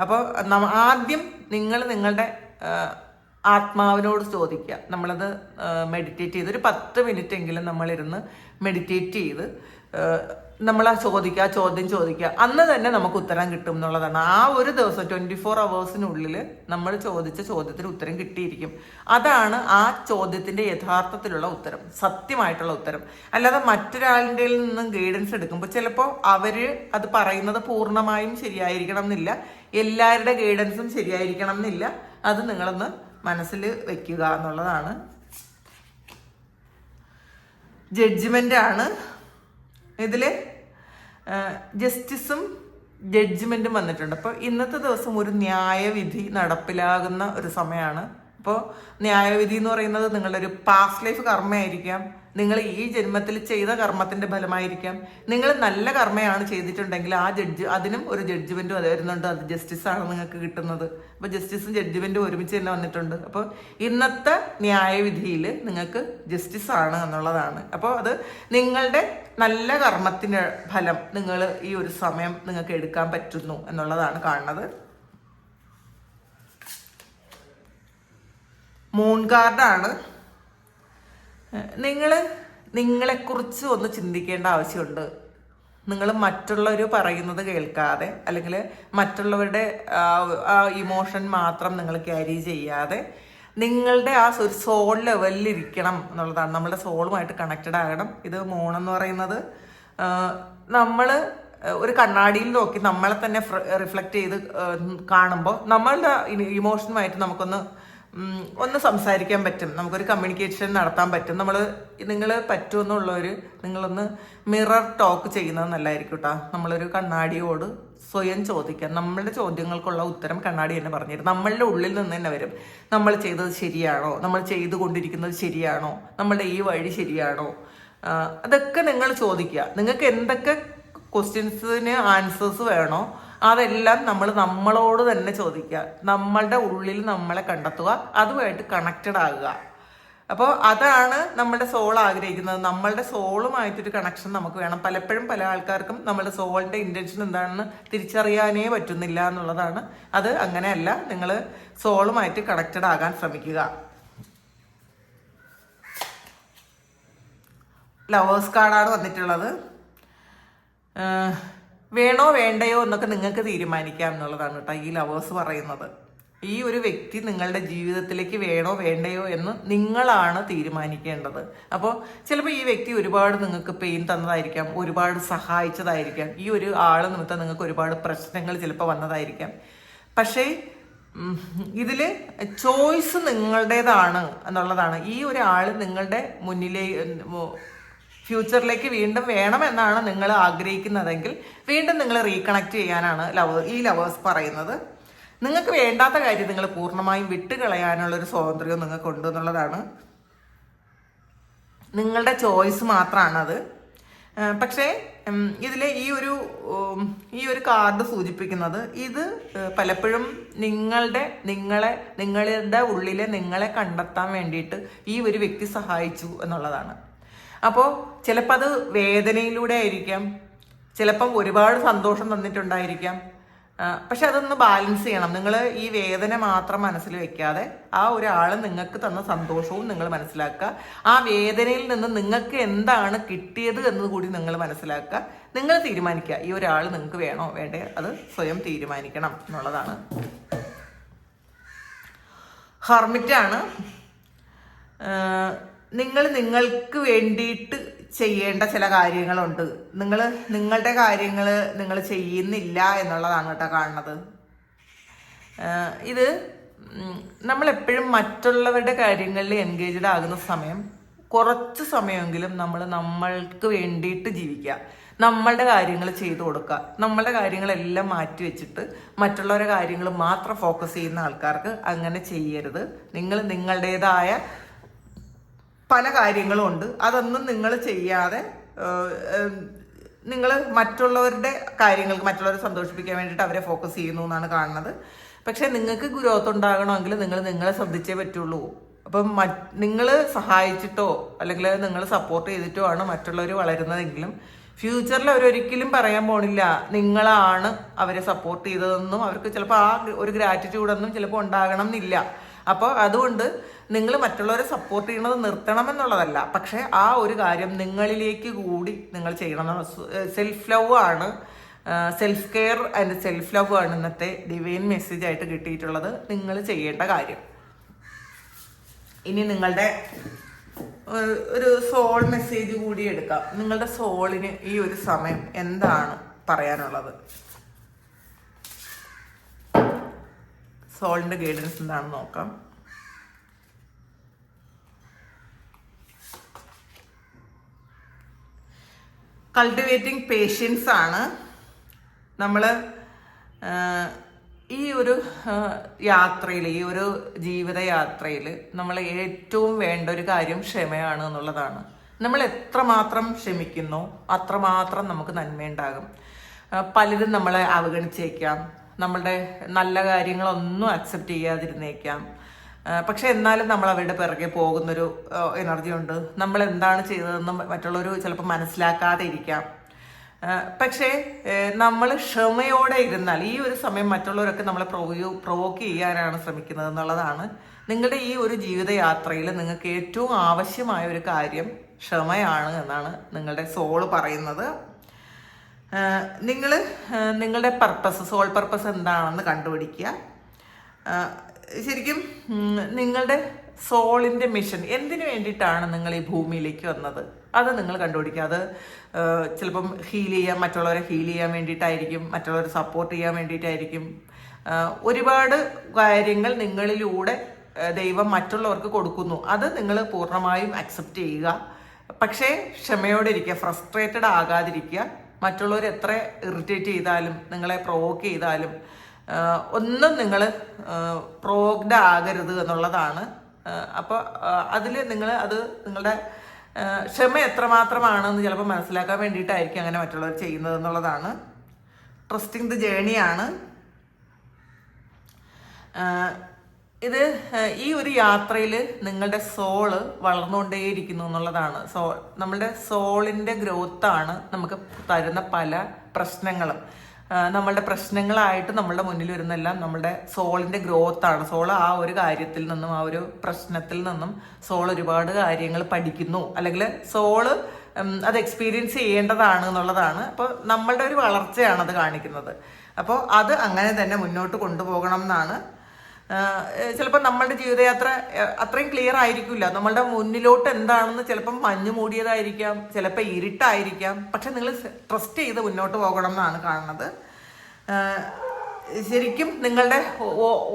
അപ്പോൾ ആദ്യം നിങ്ങൾ നിങ്ങളുടെ ആത്മാവിനോട് ചോദിക്കുക. നമ്മളത് മെഡിറ്റേറ്റ് ചെയ്ത് ഒരു പത്ത് മിനിറ്റ് എങ്കിലും നമ്മളിരുന്ന് മെഡിറ്റേറ്റ് ചെയ്ത് നമ്മൾ ചോദിക്കുക ആ ചോദ്യം ചോദിക്കുക. അന്ന് തന്നെ നമുക്ക് ഉത്തരം കിട്ടും എന്നുള്ളതാണ്. ആ ഒരു ദിവസം ട്വന്റി ഫോർ അവേഴ്സിനുള്ളിൽ നമ്മൾ ചോദിച്ച ചോദ്യത്തിന് ഉത്തരം കിട്ടിയിരിക്കും. അതാണ് ആ ചോദ്യത്തിന്റെ യഥാർത്ഥത്തിലുള്ള ഉത്തരം സത്യമായിട്ടുള്ള ഉത്തരം. അല്ലാതെ മറ്റൊരാളിന്റെ നിന്നും ഗൈഡൻസ് എടുക്കുമ്പോൾ ചിലപ്പോൾ അവർ അത് പറയുന്നത് പൂർണമായും ശരിയായിരിക്കണം എന്നില്ല. എല്ലാവരുടെ ഗൈഡൻസും ശരിയായിരിക്കണം എന്നില്ല. അത് നിങ്ങളൊന്ന് മനസ്സിൽ വെക്കുക എന്നുള്ളതാണ്. ജഡ്ജ്മെന്റ് ആണ് ഇതിൽ ജസ്റ്റിസും ജഡ്ജ്മെന്റും വന്നിട്ടുണ്ട്. അപ്പോൾ ഇന്നത്തെ ദിവസം ഒരു ന്യായവിധി നടപ്പിലാകുന്ന ഒരു സമയമാണ് അപ്പോൾ ന്യായവിധി എന്ന് പറയുന്നത് നിങ്ങളുടെ ഒരു പാസ്റ്റ് ലൈഫ് കർമ്മയായിരിക്കാം. നിങ്ങൾ ഈ ജന്മത്തിൽ ചെയ്ത കർമ്മത്തിന്റെ ഫലമായിരിക്കാം. നിങ്ങൾ നല്ല കർമ്മയാണ് ചെയ്തിട്ടുണ്ടെങ്കിൽ ആ ജഡ്ജ് അതിനും ഒരു ജഡ്ജ്മെന്റും അത് വരുന്നുണ്ട്. അത് ജസ്റ്റിസ് ആണ് നിങ്ങൾക്ക് കിട്ടുന്നത്. അപ്പോൾ ജസ്റ്റിസും ജഡ്ജ്മെന്റും ഒരുമിച്ച് തന്നെ വന്നിട്ടുണ്ട്. അപ്പോൾ ഇന്നത്തെ ന്യായവിധിയിൽ നിങ്ങൾക്ക് ജസ്റ്റിസ് ആണ് എന്നുള്ളതാണ്. അപ്പോൾ അത് നിങ്ങളുടെ നല്ല കർമ്മത്തിന്റെ ഫലം നിങ്ങൾ ഈ ഒരു സമയം നിങ്ങൾക്ക് എടുക്കാൻ പറ്റുന്നു എന്നുള്ളതാണ് കാണുന്നത്. മൂൺ കാർഡാണ് നിങ്ങൾ നിങ്ങളെക്കുറിച്ച് ഒന്ന് ചിന്തിക്കേണ്ട ആവശ്യമുണ്ട്. നിങ്ങൾ മറ്റുള്ളവർ പറയുന്നത് കേൾക്കാതെ അല്ലെങ്കിൽ മറ്റുള്ളവരുടെ ആ ഇമോഷൻ മാത്രം നിങ്ങൾ ക്യാരി ചെയ്യാതെ നിങ്ങളുടെ ആ ഒരു സോൾ ലെവലിൽ ഇരിക്കണം എന്നുള്ളതാണ്. നമ്മുടെ സോളുമായിട്ട് കണക്റ്റഡ് ആകണം. ഇത് മൂണെന്ന് പറയുന്നത് നമ്മൾ ഒരു കണ്ണാടിയിൽ നോക്കി നമ്മളെ തന്നെ റിഫ്ലക്റ്റ് ചെയ്ത് കാണുമ്പോൾ നമ്മളുടെ ഇമോഷനുമായിട്ട് നമുക്കൊന്ന് ഒന്ന് സംസാരിക്കാൻ പറ്റും. നമുക്കൊരു കമ്മ്യൂണിക്കേഷൻ നടത്താൻ പറ്റും. നമ്മൾ നിങ്ങൾ പറ്റുമെന്നുള്ളവർ നിങ്ങളൊന്ന് മിറർ ടോക്ക് ചെയ്യുന്നത് നല്ലതായിരിക്കും കേട്ടോ നമ്മളൊരു കണ്ണാടിയോട് സ്വയം ചോദിക്കാം. നമ്മളുടെ ചോദ്യങ്ങൾക്കുള്ള ഉത്തരം കണ്ണാടി തന്നെ പറഞ്ഞുതരും. നമ്മളുടെ ഉള്ളിൽ നിന്ന് തന്നെ വരും. നമ്മൾ ചെയ്തത് ശരിയാണോ? നമ്മൾ ചെയ്തുകൊണ്ടിരിക്കുന്നത് ശരിയാണോ? നമ്മളുടെ ഈ വഴി ശരിയാണോ? അതൊക്കെ നിങ്ങൾ ചോദിക്കുക. നിങ്ങൾക്ക് എന്തൊക്കെ ക്വസ്റ്റ്യൻസിന് ആൻസേഴ്സ് വേണോ? അതെല്ലാം നമ്മൾ നമ്മളോട് തന്നെ ചോദിക്കുക. നമ്മളുടെ ഉള്ളിൽ നമ്മളെ കണ്ടെത്തുക. അതുമായിട്ട് കണക്റ്റഡ് ആകുക. അപ്പോൾ അതാണ് നമ്മുടെ സോൾ ആഗ്രഹിക്കുന്നത്. നമ്മളുടെ സോളുമായിട്ടൊരു കണക്ഷൻ നമുക്ക് വേണം. പലപ്പോഴും പല ആൾക്കാർക്കും നമ്മുടെ സോളിന്റെ ഇന്റൻഷൻ എന്താണെന്ന് തിരിച്ചറിയാനേ പറ്റുന്നില്ല എന്നുള്ളതാണ്. അത് അങ്ങനെയല്ല. നിങ്ങൾ സോളുമായിട്ട് കണക്റ്റഡ് ആകാൻ ശ്രമിക്കുക. ലവേഴ്സ് കാർഡാണ് വന്നിട്ടുള്ളത്. വേണോ വേണ്ടയോ എന്നൊക്കെ നിങ്ങൾക്ക് തീരുമാനിക്കാം എന്നുള്ളതാണ് കേട്ടോ ഈ ലവേഴ്സ് പറയുന്നത്. ഈ ഒരു വ്യക്തി നിങ്ങളുടെ ജീവിതത്തിലേക്ക് വേണോ വേണ്ടയോ എന്ന് നിങ്ങളാണ് തീരുമാനിക്കേണ്ടത്. അപ്പോൾ ചിലപ്പോൾ ഈ വ്യക്തി ഒരുപാട് നിങ്ങൾക്ക് പെയിൻ തന്നതായിരിക്കാം ഒരുപാട് സഹായിച്ചതായിരിക്കാം. ഈ ഒരു ആൾ നിമിത്തം നിങ്ങൾക്ക് ഒരുപാട് പ്രശ്നങ്ങൾ ചിലപ്പോൾ വന്നതായിരിക്കാം. പക്ഷേ ഇതിൽ ചോയ്സ് നിങ്ങളുടേതാണ് എന്നുള്ളതാണ്. ഈ ഒരാൾ നിങ്ങളുടെ മുന്നിലേ ഫ്യൂച്ചറിലേക്ക് വീണ്ടും വേണമെന്നാണ് നിങ്ങൾ ആഗ്രഹിക്കുന്നതെങ്കിൽ വീണ്ടും നിങ്ങൾ റീകണക്ട് ചെയ്യാനാണ് ലവ് ഈ ലവേഴ്സ് പറയുന്നത്. നിങ്ങൾക്ക് വേണ്ടാത്ത കാര്യം നിങ്ങൾ പൂർണമായും വിട്ടുകളയാനുള്ള ഒരു സ്വാതന്ത്ര്യം നിങ്ങൾക്കുണ്ട് എന്നുള്ളതാണ്. നിങ്ങളുടെ ചോയ്സ് മാത്രമാണത് പക്ഷേ ഇതിലെ ഈ ഒരു ഈ ഒരു കാർഡ് സൂചിപ്പിക്കുന്നത് ഇത് പലപ്പോഴും നിങ്ങളുടെ നിങ്ങളെ നിങ്ങളുടെ ഉള്ളിലെ നിങ്ങളെ കണ്ടെത്താൻ വേണ്ടിയിട്ട് ഈ ഒരു വ്യക്തി സഹായിച്ചു എന്നുള്ളതാണ്. അപ്പോൾ ചിലപ്പോൾ അത് വേദനയിലൂടെ ആയിരിക്കാം. ചിലപ്പം ഒരുപാട് സന്തോഷം തന്നിട്ടുണ്ടായിരിക്കാം. പക്ഷെ അതൊന്ന് ബാലൻസ് ചെയ്യണം. നിങ്ങൾ ഈ വേദന മാത്രം മനസ്സിൽ വെക്കാതെ ആ ഒരാൾ നിങ്ങൾക്ക് തന്ന സന്തോഷവും നിങ്ങൾ മനസ്സിലാക്കുക. ആ വേദനയിൽ നിന്ന് നിങ്ങൾക്ക് എന്താണ് കിട്ടിയത് എന്ന് കൂടി നിങ്ങൾ മനസ്സിലാക്കുക. നിങ്ങൾ തീരുമാനിക്കുക ഈ ഒരാൾ നിങ്ങൾക്ക് വേണോ വേണ്ടേ അത് സ്വയം തീരുമാനിക്കണം എന്നുള്ളതാണ്. ഹർമിറ്റാണ്. നിങ്ങൾ നിങ്ങൾക്ക് വേണ്ടിയിട്ട് ചെയ്യേണ്ട ചില കാര്യങ്ങളുണ്ട്. നിങ്ങൾ നിങ്ങളുടെ കാര്യങ്ങൾ നിങ്ങൾ ചെയ്യുന്നില്ല എന്നുള്ളതാണ് കേട്ടോ കാണുന്നത്. ഇത് നമ്മളെപ്പോഴും മറ്റുള്ളവരുടെ കാര്യങ്ങളിൽ എൻഗേജ്ഡ് ആകുന്ന സമയം കുറച്ച് സമയമെങ്കിലും നമ്മൾ നമ്മൾക്ക് വേണ്ടിയിട്ട് ജീവിക്കുക. നമ്മളുടെ കാര്യങ്ങൾ ചെയ്തു കൊടുക്കുക. നമ്മളുടെ കാര്യങ്ങളെല്ലാം മാറ്റി വെച്ചിട്ട് മറ്റുള്ളവരുടെ കാര്യങ്ങൾ മാത്രം ഫോക്കസ് ചെയ്യുന്ന ആൾക്കാർക്ക് അങ്ങനെ ചെയ്യരുത്. നിങ്ങൾ നിങ്ങളുടേതായ പല കാര്യങ്ങളും ഉണ്ട്. അതൊന്നും നിങ്ങൾ ചെയ്യാതെ നിങ്ങൾ മറ്റുള്ളവരുടെ കാര്യങ്ങൾക്ക് മറ്റുള്ളവരെ സന്തോഷിപ്പിക്കാൻ വേണ്ടിയിട്ട് അവരെ ഫോക്കസ് ചെയ്യുന്നു എന്നാണ് കാണുന്നത്. പക്ഷെ നിങ്ങൾക്ക് ഗ്രോത്ത് ഉണ്ടാകണമെങ്കിൽ നിങ്ങൾ നിങ്ങളെ ശ്രദ്ധിച്ചേ പറ്റുള്ളൂ. അപ്പം നിങ്ങൾ സഹായിച്ചിട്ടോ അല്ലെങ്കിൽ നിങ്ങൾ സപ്പോർട്ട് ചെയ്തിട്ടോ ആണ് മറ്റുള്ളവർ വളരുന്നതെങ്കിലും ഫ്യൂച്ചറിൽ അവരൊരിക്കലും പറയാൻ പോണില്ല നിങ്ങളാണ് അവരെ സപ്പോർട്ട് ചെയ്തതെന്നും അവർക്ക് ചിലപ്പോൾ ആ ഒരു ഗ്രാറ്റിറ്റ്യൂഡൊന്നും ചിലപ്പോൾ ഉണ്ടാകണം എന്നില്ല. അപ്പോൾ അതുകൊണ്ട് നിങ്ങൾ മറ്റുള്ളവരെ സപ്പോർട്ട് ചെയ്യണത് നിർത്തണമെന്നുള്ളതല്ല. പക്ഷേ ആ ഒരു കാര്യം നിങ്ങളിലേക്ക് കൂടി നിങ്ങൾ ചെയ്യണം. സെൽഫ് ലവ് ആണ്. Self care and self love ആണ് ഇന്നത്തെ ഡിവൈൻ മെസ്സേജ് ആയിട്ട് കിട്ടിയിട്ടുള്ളത്. നിങ്ങൾ ചെയ്യേണ്ട കാര്യം. ഇനി നിങ്ങളുടെ ഒരു സോൾ മെസ്സേജ് കൂടി എടുക്കാം. നിങ്ങളുടെ സോളിന് ഈ ഒരു സമയം എന്താണ് പറയാനുള്ളത്? സോളിന്റെ ഗൈഡൻസ് എന്താണെന്ന് നോക്കാം. കൾട്ടിവേറ്റിംഗ് പേഷ്യൻസ് ആണ്. നമ്മൾ ഈ ഒരു യാത്രയിൽ ഈ ഒരു ജീവിതയാത്രയിൽ നമ്മൾ ഏറ്റവും വേണ്ട ഒരു കാര്യം ക്ഷമയാണ് എന്നുള്ളതാണ്. നമ്മൾ എത്രമാത്രം ക്ഷമിക്കുന്നോ അത്രമാത്രം നമുക്ക് നന്മയുണ്ടാകും. പലരും നമ്മളെ അവഗണിച്ചേക്കാം. നമ്മളുടെ നല്ല കാര്യങ്ങളൊന്നും അക്സെപ്റ്റ് ചെയ്യാതിരുന്നേക്കാം. പക്ഷെ എന്നാലും നമ്മൾ അവരുടെ പിറകെ പോകുന്നൊരു എനർജി ഉണ്ട്. നമ്മൾ എന്താണ് ചെയ്തതെന്ന് മറ്റുള്ളവർ ചിലപ്പോൾ മനസ്സിലാക്കാതെ ഇരിക്കാം പക്ഷേ നമ്മൾ ക്ഷമയോടെ ഇരുന്നാൽ ഈ ഒരു സമയം മറ്റുള്ളവരൊക്കെ നമ്മളെ പ്രൊവോ പ്രൊവോക്ക് ചെയ്യാനാണ് ശ്രമിക്കുന്നത് എന്നുള്ളതാണ് നിങ്ങളുടെ ഈ ഒരു ജീവിതയാത്രയിൽ നിങ്ങൾക്ക് ഏറ്റവും ആവശ്യമായ ഒരു കാര്യം ക്ഷമയാണ് എന്നാണ് നിങ്ങളുടെ സോൾ പറയുന്നത്. നിങ്ങൾ നിങ്ങളുടെ പർപ്പസ് സോൾ പർപ്പസ് എന്താണെന്ന് കണ്ടുപിടിക്കുക. ശരിക്കും നിങ്ങളുടെ സോളിന്റെ മിഷൻ എന്തിനു വേണ്ടിയിട്ടാണ് നിങ്ങൾ ഈ ഭൂമിയിലേക്ക് വന്നത്? അത് നിങ്ങൾ കണ്ടുപിടിക്കുക. അത് ചിലപ്പം ഹീൽ ചെയ്യാൻ മറ്റുള്ളവരെ ഹീൽ ചെയ്യാൻ വേണ്ടിയിട്ടായിരിക്കും മറ്റുള്ളവരെ സപ്പോർട്ട് ചെയ്യാൻ വേണ്ടിയിട്ടായിരിക്കും. ഒരുപാട് കാര്യങ്ങൾ നിങ്ങളിലൂടെ ദൈവം മറ്റുള്ളവർക്ക് കൊടുക്കുന്നു. അത് നിങ്ങൾ പൂർണമായും അക്സെപ്റ്റ് ചെയ്യുക. പക്ഷേ ക്ഷമയോടെ ഇരിക്കുക ഫ്രസ്ട്രേറ്റഡ് ആകാതിരിക്കുക. മറ്റുള്ളവർ എത്ര ഇറിറ്റേറ്റ് ചെയ്താലും നിങ്ങളെ പ്രൊവോക്ക് ചെയ്താലും ഒന്നും നിങ്ങൾ പ്രോഗ്ഡ് ആകരുത് എന്നുള്ളതാണ്. അപ്പോൾ അതിൽ നിങ്ങൾ അത് നിങ്ങളുടെ ക്ഷമ എത്രമാത്രമാണെന്ന് ചിലപ്പോൾ മനസ്സിലാക്കാൻ വേണ്ടിയിട്ടായിരിക്കും അങ്ങനെ മറ്റുള്ളവർ ചെയ്യുന്നത് എന്നുള്ളതാണ്. ട്രസ്റ്റിംഗ് ദി ജേണിയാണ് ഇത് ഈ ഒരു യാത്രയിൽ നിങ്ങളുടെ സോൾ വളർന്നുകൊണ്ടേയിരിക്കുന്നു എന്നുള്ളതാണ്. സോ നമ്മളുടെ സോളിന്റെ ഗ്രോത്താണ് നമുക്ക് തരുന്ന പല പ്രശ്നങ്ങളും. നമ്മളുടെ പ്രശ്നങ്ങളായിട്ട് നമ്മളുടെ മുന്നിൽ വരുന്നെല്ലാം നമ്മളുടെ സോളിന്റെ ഗ്രോത്താണ്. സോൾ ആ ഒരു കാര്യത്തിൽ നിന്നും ആ ഒരു പ്രശ്നത്തിൽ നിന്നും സോൾ ഒരുപാട് കാര്യങ്ങൾ പഠിക്കുന്നു. അല്ലെങ്കിൽ സോൾ അത് എക്സ്പീരിയൻസ് ചെയ്യേണ്ടതാണ് എന്നുള്ളതാണ്. അപ്പോൾ നമ്മളുടെ ഒരു വളർച്ചയാണ് അത് കാണിക്കുന്നത്. അപ്പോൾ അത് അങ്ങനെ തന്നെ മുന്നോട്ട് കൊണ്ടുപോകണം എന്നാണ് ചിലപ്പോൾ നമ്മളുടെ ജീവിതയാത്ര അത്രയും ക്ലിയർ ആയിരിക്കില്ല നമ്മളുടെ മുന്നിലോട്ട് എന്താണെന്ന് ചിലപ്പം മഞ്ഞ് മൂടിയതായിരിക്കാം ചിലപ്പോൾ ഇരുട്ടായിരിക്കാം. പക്ഷെ നിങ്ങൾ ട്രസ്റ്റ് ചെയ്ത് മുന്നോട്ട് പോകണം എന്നാണ് കാണുന്നത്. ശരിക്കും നിങ്ങളുടെ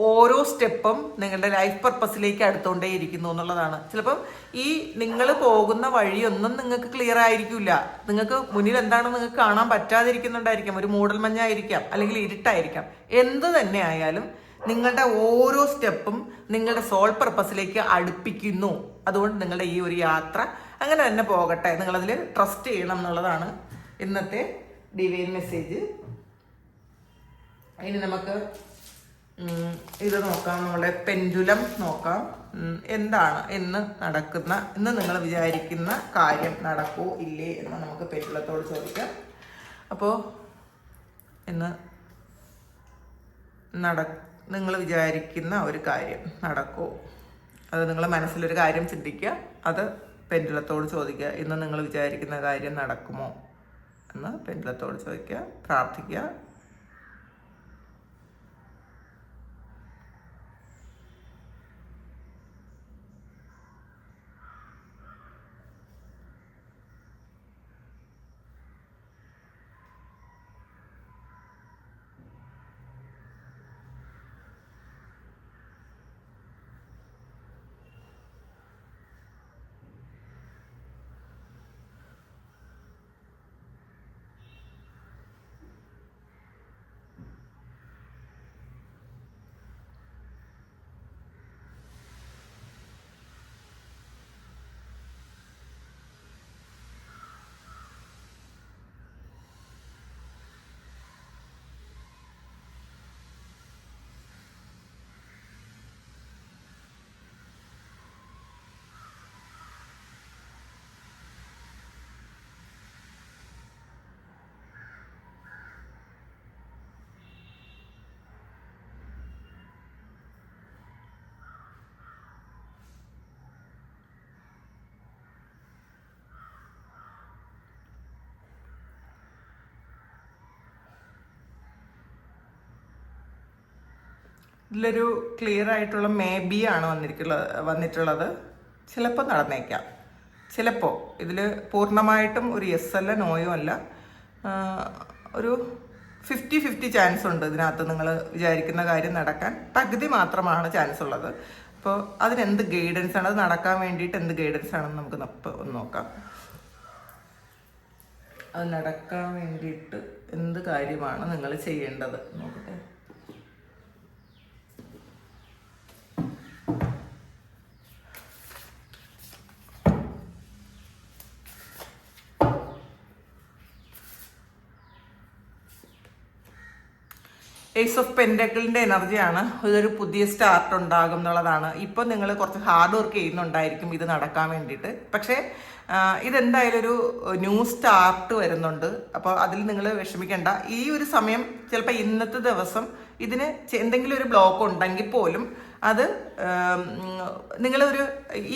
ഓരോ സ്റ്റെപ്പും നിങ്ങളുടെ ലൈഫ് പർപ്പസിലേക്ക് അടുത്തോണ്ടേ ഇരിക്കുന്നു എന്നുള്ളതാണ്. ചിലപ്പം ഈ നിങ്ങൾ പോകുന്ന വഴിയൊന്നും നിങ്ങൾക്ക് ക്ലിയർ ആയിരിക്കില്ല നിങ്ങൾക്ക് മുന്നിൽ എന്താണെന്ന് നിങ്ങൾക്ക് കാണാൻ പറ്റാതിരിക്കുന്നുണ്ടായിരിക്കാം. ഒരു മൂടൽമഞ്ഞായിരിക്കാം അല്ലെങ്കിൽ ഇരുട്ടായിരിക്കാം. എന്ത് തന്നെ ആയാലും നിങ്ങളുടെ ഓരോ സ്റ്റെപ്പും നിങ്ങളുടെ സോൾ പർപ്പസിലേക്ക് അടുപ്പിക്കുന്നു. അതുകൊണ്ട് നിങ്ങളുടെ ഈ ഒരു യാത്ര അങ്ങനെ തന്നെ പോകട്ടെ. നിങ്ങളതിൽ ട്രസ്റ്റ് ചെയ്യണം എന്നുള്ളതാണ് ഇന്നത്തെ ഡിവൈൻ മെസ്സേജ്. ഇനി നമുക്ക് ഇത് നോക്കാം. നമ്മുടെ പെൻഡുലം നോക്കാം. എന്താണ് ഇന്ന് നടക്കുന്ന ഇന്ന് നിങ്ങൾ വിചാരിക്കുന്ന കാര്യം നടക്കൂ ഇല്ലേ എന്ന് നമുക്ക് പെൻഡുലത്തോട് ചോദിക്കാം. അപ്പോൾ ഇന്ന് നട നിങ്ങൾ വിചാരിക്കുന്ന ഒരു കാര്യം നടക്കൂ. അത് നിങ്ങൾ മനസ്സിലൊരു കാര്യം ചിന്തിക്കുക അത് പെൻഡുലത്തോട് ചോദിക്കുക ഇന്ന് നിങ്ങൾ വിചാരിക്കുന്ന കാര്യം നടക്കുമോ എന്ന് പെൻഡുലത്തോട് ചോദിക്കുക പ്രാർത്ഥിക്കുക ഇതിലൊരു ക്ലിയർ ആയിട്ടുള്ള മേ ബി ആണ് വന്നിരിക്കുന്നത് വന്നിട്ടുള്ളത്. ചിലപ്പോൾ നടന്നേക്കാം. ചിലപ്പോൾ ഇതിൽ പൂർണമായിട്ടും ഒരു യെസ് അല്ല നോയോ അല്ല. ഒരു ഫിഫ്റ്റി ഫിഫ്റ്റി ചാൻസ് ഉണ്ട് ഇതിനകത്ത് നിങ്ങൾ വിചാരിക്കുന്ന കാര്യം നടക്കാൻ. പകുതി മാത്രമാണ് ചാൻസ് ഉള്ളത്. അപ്പോൾ അതിനെന്ത് ഗൈഡൻസ് ആണ്? അത് നടക്കാൻ വേണ്ടിയിട്ട് എന്ത് ഗൈഡൻസ് ആണെന്ന് നമുക്ക് ഒന്ന് നോക്കാം. അത് നടക്കാൻ വേണ്ടിയിട്ട് എന്ത് കാര്യമാണ് നിങ്ങൾ ചെയ്യേണ്ടത്? നോക്കട്ടെ. ഏസ് ഓഫ് പെൻഡക്കിളിന്റെ എനർജിയാണ് ഇതൊരു പുതിയ സ്റ്റാർട്ട് ഉണ്ടാകും എന്നുള്ളതാണ്. ഇപ്പൊ നിങ്ങൾ കുറച്ച് ഹാർഡ് വർക്ക് ചെയ്യുന്നുണ്ടായിരിക്കും ഇത് നടക്കാൻ വേണ്ടിയിട്ട്. പക്ഷേ ഇതെന്തായാലും ഒരു ന്യൂ സ്റ്റാർട്ട് വരുന്നുണ്ട്. അപ്പോൾ അതിൽ നിങ്ങൾ വിഷമിക്കേണ്ട. ഈ ഒരു സമയം ചിലപ്പോൾ ഇന്നത്തെ ദിവസം ഇതിന് എന്തെങ്കിലും ഒരു ബ്ലോക്ക് ഉണ്ടെങ്കിൽ പോലും അത് നിങ്ങളൊരു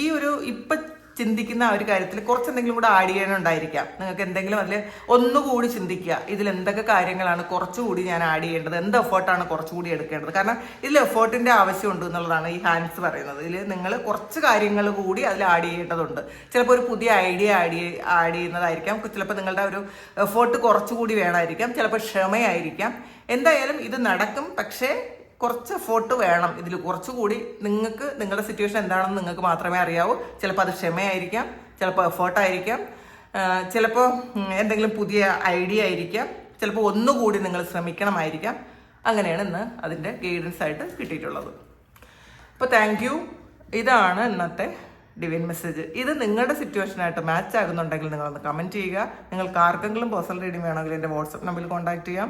ഈ ഒരു ഇപ്പൊ ചിന്തിക്കുന്ന ആ ഒരു കാര്യത്തിൽ കുറച്ച് എന്തെങ്കിലും കൂടെ ആഡ് ചെയ്യാനുണ്ടായിരിക്കാം നിങ്ങൾക്ക് എന്തെങ്കിലും അതിൽ ഒന്നുകൂടി ചിന്തിക്കുക. ഇതിൽ എന്തൊക്കെ കാര്യങ്ങളാണ് കുറച്ചുകൂടി ഞാൻ ആഡ് ചെയ്യേണ്ടത്? എന്ത് എഫേർട്ടാണ് കുറച്ചുകൂടി എടുക്കേണ്ടത്? കാരണം ഇതിൽ എഫേർട്ടിന്റെ ആവശ്യമുണ്ട് എന്നുള്ളതാണ് ഈ ഹാൻഡ്സ് പറയുന്നത്. ഇതിൽ നിങ്ങൾ കുറച്ച് കാര്യങ്ങൾ കൂടി അതിൽ ആഡ് ചെയ്യേണ്ടതുണ്ട്. ചിലപ്പോൾ ഒരു പുതിയ ഐഡിയ ആഡ് ആഡ് ചെയ്യുന്നതായിരിക്കാം. ചിലപ്പോൾ നിങ്ങളുടെ ഒരു എഫേർട്ട് കുറച്ചുകൂടി വേണമായിരിക്കാം. ചിലപ്പോൾ ക്ഷമയായിരിക്കാം. എന്തായാലും ഇത് നടക്കും. പക്ഷേ കുറച്ച് എഫോർട്ട് വേണം. ഇതിൽ കുറച്ചുകൂടി നിങ്ങൾക്ക് നിങ്ങളുടെ സിറ്റുവേഷൻ എന്താണെന്ന് നിങ്ങൾക്ക് മാത്രമേ അറിയാവൂ. ചിലപ്പോൾ അത് ക്ഷമയായിരിക്കാം ചിലപ്പോൾ എഫേർട്ടായിരിക്കാം ചിലപ്പോൾ എന്തെങ്കിലും പുതിയ ഐഡിയ ആയിരിക്കാം. ചിലപ്പോൾ ഒന്നുകൂടി നിങ്ങൾ ശ്രമിക്കണമായിരിക്കാം. അങ്ങനെയാണ് ഇന്ന് അതിന്റെ ഗൈഡൻസ് ആയിട്ട് കിട്ടിയിട്ടുള്ളത്. അപ്പോൾ താങ്ക് യു ഇതാണ് ഇന്നത്തെ ഡിവൈൻ മെസ്സേജ് ഇത് നിങ്ങളുടെ സിറ്റുവേഷനായിട്ട് മാച്ച് ആകുന്നുണ്ടെങ്കിൽ നിങ്ങളൊന്ന് കമന്റ് ചെയ്യുക. നിങ്ങൾക്ക് ആർക്കെങ്കിലും പേഴ്സണൽ റീഡിംഗ് വേണമെങ്കിൽ എന്റെ വാട്സപ്പ് നമ്പറിൽ കോൺടാക്ട് ചെയ്യാം.